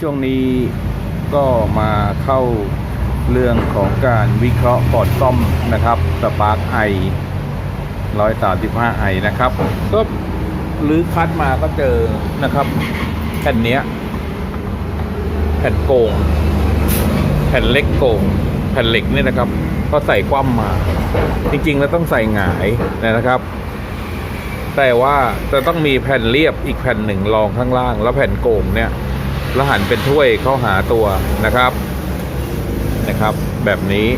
ช่วงนี้ก็มาเข้าเรื่องของการวิเคราะห์ปอดซ่อมนะครับสปาร์กไอร้อยสามสิบห้าไอนะครับ ก็รื้อคัดมาก็เจอนะครับ แผ่นเนี้ย แผ่นโกง แผ่นเล็กโกง แผ่นเหล็กเนี่ยนะครับ ก็ใส่คว่ำมา จริงๆแล้วต้องใส่หงายนะครับ แต่ว่าจะต้องมีแผ่นเรียบอีกแผ่นหนึ่งรองข้างล่าง แล้วแผ่นโกงเนี่ย แล้วหันเป็นถ้วยเข้าหาตัวนะครับนะครับ แบบนี้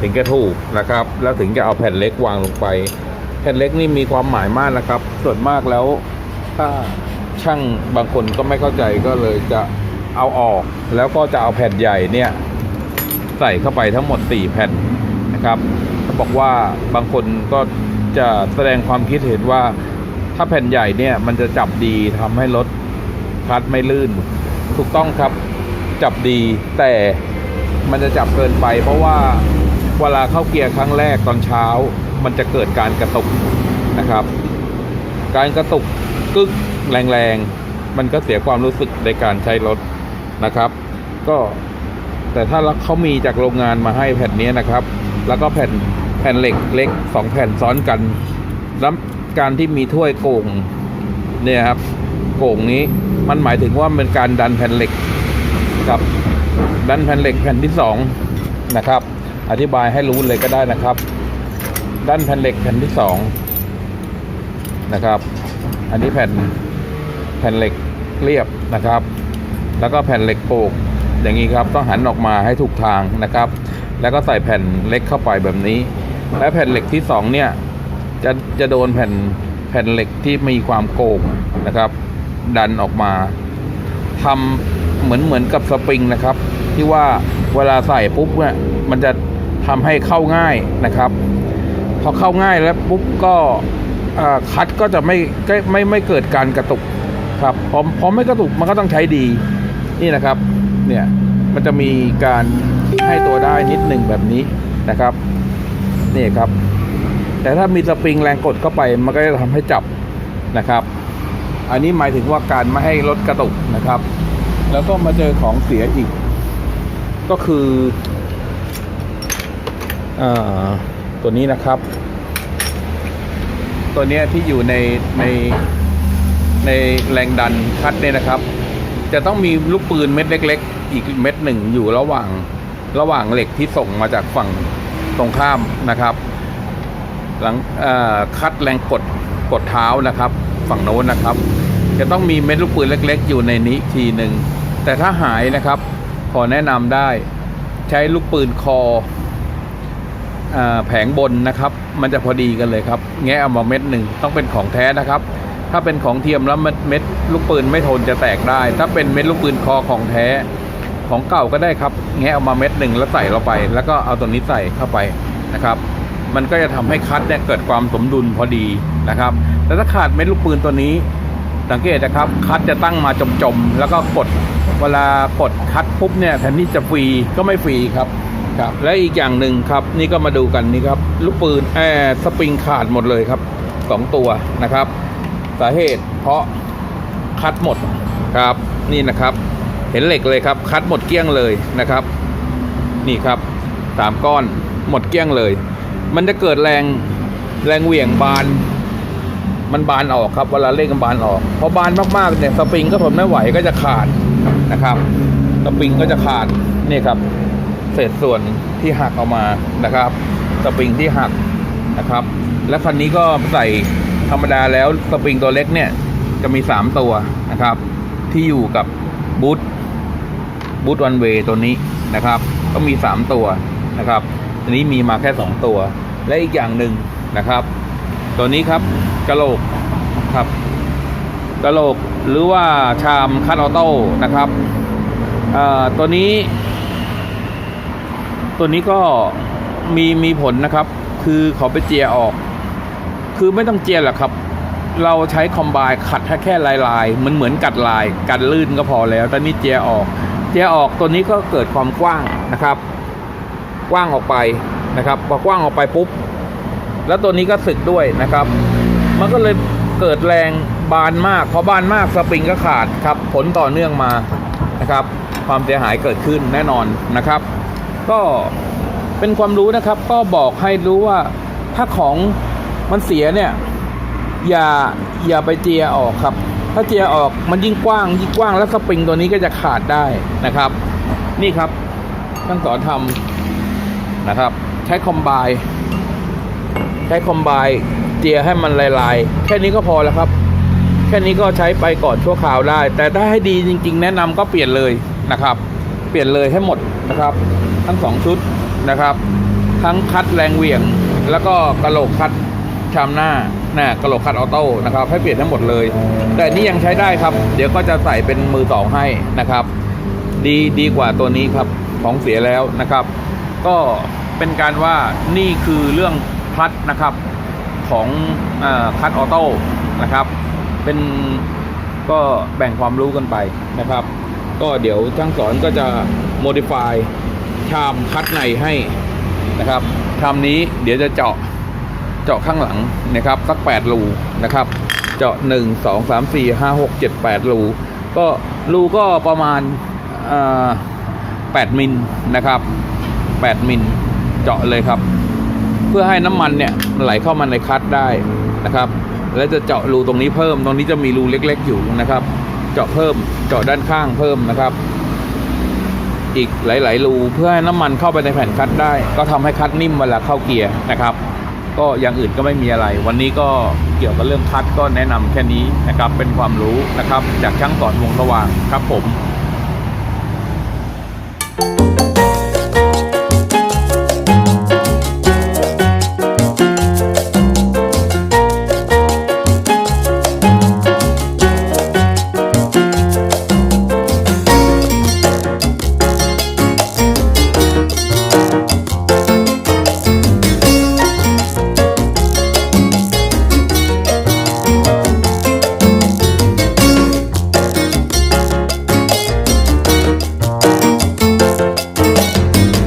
ถึงจะถูกนะครับ แล้วถึงจะเอาแผ่นเล็กวางลงไป แผ่นเล็กนี่มีความหมายมากนะครับ ส่วนมากแล้วถ้าช่างบางคนก็ไม่เข้าใจก็เลยจะเอาออก แล้วก็จะเอาแผ่นใหญ่เนี่ยใส่เข้าไปทั้งหมด 4 แผ่นนะครับเขาบอกว่าบางคนก็จะแสดงความคิดเห็นว่า ถ้าแผ่นใหญ่เนี่ยมันจะจับดีทำให้รถ คลัดไม่ลื่น ถูกต้องครับจับดีแต่มันจะจับเกินไป เพราะว่าเวลาเข้าเกียร์ครั้งแรกตอนเช้า มันจะเกิดการกระตุกนะครับ การกระตุกกึกแรงๆ มันก็เสียความรู้สึกในการใช้รถนะครับ ก็แต่ถ้าเขามีจากโรงงานมาให้แผ่นนี้นะครับ แล้วก็แผ่นแผ่นเหล็กเล็กสองแผ่นซ้อนกันแล้วการที่มีถ้วยโก่งเนี่ยครับ โก่งนี้ มันหมายถึงว่าเป็นการดันแผ่นเหล็กกับดันแผ่นเหล็กแผ่นที่สองนะครับอธิบายให้รู้เลยก็ได้นะครับ ด้านแผ่นเหล็กแผ่นที่สองนะครับ อันนี้แผ่นแผ่นเหล็กเรียบนะครับ แล้วก็แผ่นเหล็กโป่งอย่างนี้ครับต้องหันออกมาให้ถูกทางนะครับ แล้วก็ใส่แผ่นเล็กเข้าไปแบบนี้ และแผ่นเหล็กที่สองเนี่ยจะจะโดนแผ่นแผ่นเหล็กที่มีความโก่งนะครับ ดันออกมาทำเหมือนเหมือนกับสปริงนะครับ ที่ว่าเวลาใส่ปุ๊บเนี่ยมันจะทำให้เข้าง่ายนะครับ พอเข้าง่ายแล้วปุ๊บก็คัดก็จะไม่ไม่ไม่ไม่เกิดการกระตุกครับพอพอไม่กระตุกมันก็ต้องใช้ดีนี่นะครับเนี่ยมันจะมีการให้ตัวได้นิดหนึ่งแบบนี้นะครับนี่ครับ แต่ถ้ามีสปริงแรงกดเข้าไปมันก็จะทำให้จับนะครับ อันนี้หมายถึงว่าการไม่ให้รถกระตุกนะครับ แล้วก็มาเจอของเสียอีก ก็คืออตัวนี้นะครับ ตัวเนี้ที่อยู่ในในในแรงดันคัดเนี่ยนะครับ จะต้องมีลูกปืนเม็ดเล็ก ๆ อีกเม็ดหนึ่งอยู่ระหว่างระหว่างเหล็กที่ส่งมาจากฝั่งตรงข้ามนะครับ หลังคัดแรงกดกดเท้านะครับ ฝั่งโน้นนะครับ จะต้องมีเม็ดลูกปืนเล็ก ๆ อยู่ในนี้อีกทีหนึ่งแต่ถ้าหายนะครับ ขอแนะนำได้ ใช้ลูกปืนคออแผงบนนะครับ มันจะพอดีกันเลยครับ แงะเอามาเม็ดหนึ่งต้องเป็นของแท้นะครับ ถ้าเป็นของเทียมแล้วเม็ดเม็ดลูกปืนไม่ทนจะแตกได้ ถ้าเป็นเม็ดลูกปืนคอของแท้ของเก่าก็ได้ครับ แงะเอามาเม็ดหนึ่งแล้วใส่เราไป แล้วก็เอาตัวนี้ใส่เข้าไปนะครับ มันก็จะทำให้คัดเนี่ยเกิดความสมดุลพอดีนะครับ แต่ถ้าขาดเม็ดลูกปืนตัวนี้ สังเกตนะครับ คัดจะตั้งมาจมๆ แล้วก็กดเวลากดคัดปุ๊บเนี่ยแทนที่จะฟรีก็ไม่ฟรีครับครับและอีกอย่างหนึ่งครับ นี่ก็มาดูกันนี่ครับ ลูกปืนแอร์สปริงขาดหมดเลยครับสองตัวนะครับ สาเหตุเพราะคัดหมดครับนี่นะครับ เห็นเหล็กเลยครับ คัดหมดเกลี้ยงเลยนะครับ นี่ครับสามก้อนหมดเกลี้ยงเลย มันจะเกิดแรงแรงเหวี่ยงบาน มันบานออกครับเวลาเล่นกันบานออกพอบานมากๆเนี่ยสปริงก็ทนไม่ไหวก็จะขาดนะครับสปริงก็จะขาดนี่ครับ เศษส่วนที่หักออกมานะครับสปริงที่หักนะครับ และคันนี้ก็ใส่ธรรมดาแล้วสปริงตัวเล็กเนี่ยจะมีสามตัวนะครับ ที่อยู่กับบูทบูทวันเวยตัวนี้นะครับ ก็มีสามตัวนะครับ นนี้มีมาแค่สองตัว และอีกอย่างหนึ่งนะครับ ตัวนี้ครับกระโหลกครับกระโหลกหรือว่าชามคัตออโต้นะครับตัวนี้ ตัวนี้ก็มีมีผลนะครับ คือเขาไปเจียออก คือไม่ต้องเจียหรอกครับ เราใช้คอมไบขัดแค่แค่ลายลายมันเหมือนกัดลายกันลื่นก็พอแล้วแต่นี่เจียออก เจียออกตัวนี้ก็เกิดความกว้างนะครับ กว้างออกไปนะครับพอกว้างออกไปปุ๊บ แล้วตัวนี้ก็สึกด้วยนะครับ มันก็เลยเกิดแรงบานมากพอบานมากสปริงก็ขาดครับ ผลต่อเนื่องมานะครับ ความเสียหายเกิดขึ้นแน่นอนนะครับ ก็เป็นความรู้นะครับ ก็บอกให้รู้ว่าถ้าของมันเสียเนี่ยอย่าอย่าไปเจียออกครับ ถ้าเจียออกมันยิ่งกว้างยิ่งกว้างแล้วสปริงตัวนี้ก็จะขาดได้นะครับ นี่ครับช่างสอนทำ นะครับ ใช้คอมไบใช้คอมไบเจียให้มันลายๆ แค่นี้ก็พอแล้วครับ แค่นี้ก็ใช้ไปก่อนชั่วคราวได้ แต่ถ้าให้ดีจริง ๆ แนะนำก็เปลี่ยนเลยนะครับ เปลี่ยนเลยให้หมดนะครับ ทั้งสองชุดนะครับ ทั้งคัดแรงเหวี่ยง แล้วก็กระโหลกคัดชามหน้านะกระโหลกคัดออโต้นะครับ ให้เปลี่ยนทั้งหมดเลย แต่นี่ยังใช้ได้ครับ เดี๋ยวก็จะใส่เป็นมือสองให้นะครับ ดีดีกว่าตัวนี้ครับของเสียแล้วนะครับ ก็เป็นการว่านี่คือเรื่องพลัดนะครับของคัดออโต้นะครับ เป็นก็แบ่งความรู้กันไปนะครับ ก็เดี๋ยวช่างสอนก็จะ modify ชามคัดในให้นะครับชามนี้เดี๋ยวจะเจาะเจาะข้างหลังนะครับ สัก 8 รูนะครับ เจาะ 1 2 3 4 5 6 7 8 รู ก็รูก็ประมาณ8มิลนะครับ 8 มิลเจาะเลยครับ เพื่อให้น้ำมันเนี่ยไหลเข้ามาในคัดได้นะครับ แล้วจะเจาะรูตรงนี้เพิ่ม ตรงนี้จะมีรูเล็ก ๆ อยู่นะครับ เจาะเพิ่มเจาะด้านข้างเพิ่มนะครับ อีกหลาย ๆ รูเพื่อให้น้ำมันเข้าไปในแผ่นคัดได้ ก็ทำให้คัดนิ่มเวลาเข้าเกียร์นะครับ ก็อย่างอื่นก็ไม่มีอะไร วันนี้ก็เกี่ยวกับเรื่องคัดก็แนะนำแค่นี้นะครับ เป็นความรู้นะครับ จากช่างสอนวงสว่างครับผม